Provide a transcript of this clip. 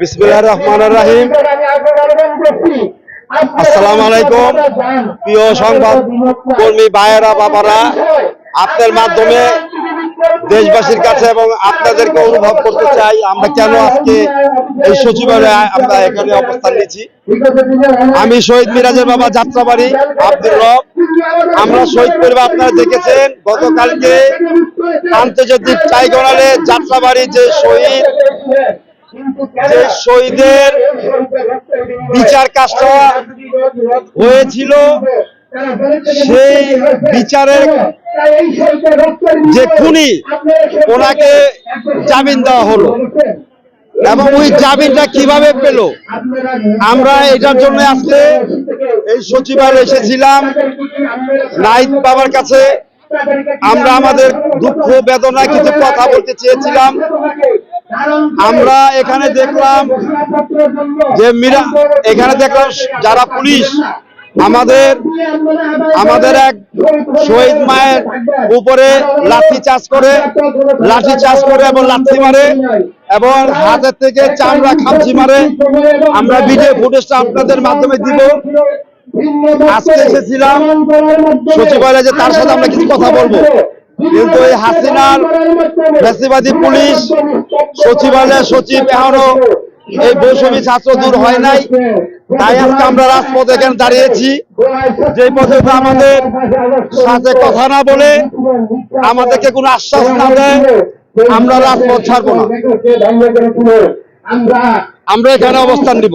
বিসমিল্লাহির রহমানির রহিম। আসসালামু আলাইকুম। প্রিয় সংবাদ কর্মী ভাইয়েরা, বাবারা আপনার মাধ্যমে দেশবাসীর কাছে এবং আপনাদেরকে অনুভব করতে চাই, আমরা কেন আজকে এই সচিবালয়ে আমরা এখানে অবস্থান নিচ্ছি আমি শহীদ মিরাজের বাবা যাত্রাবাড়ি, আব্দুর রব। আমরা শহীদ পরিবার আপনারা দেখেছেন, গতকালকে আন্তর্জাতিক ট্রাইব্যুনালে যাত্রাবাড়ি যে শহীদ যে শহীদের বিচার কাজটা হয়েছিল সেই বিচারের যে খুনি ওনাকে জামিন দেওয়া হলো। এবং ওই জামিনটা কীভাবে পেল? আমরা এটার জন্য আজকে এই সচিবালয়ে এসেছিলাম। নাইট বাবার কাছে আমরা আমাদের দুঃখ বেদনা কিছু কথা বলতে চেয়েছিলাম। আমরা এখানে দেখলাম যে মীরা এখানে দেখলাম যারা পুলিশ, আমাদের আমাদের এক শহীদ মায়ের উপরে লাঠি চাষ করে, লাঠি চাষ করে এবং লাঠি মারে এবং হাতের থেকে চামড়া খামচি মারে। আমরা ভিডিও ফুটেজটা আপনাদের মাধ্যমে দিব। আজকে এসেছিলাম সচিবালয়ে যে তার সাথে আমরা কিছু কথা বলব। কিন্তু এই হাসিনার ফ্যাসিবাদী পুলিশ সচিবালয়ের সচিব এখনও এই বৈষম্য ছাত্র দূর হয় নাই। তাই আজকে আমরা রাজপথ এখানে দাঁড়িয়েছি। যে পথে আমাদের সাথে কথা না বলে আমাদেরকে কোনো আশ্বাস না দেয়, আমরা রাজপথ ছাড়বো না। আমরা এখানে অবস্থান নিব।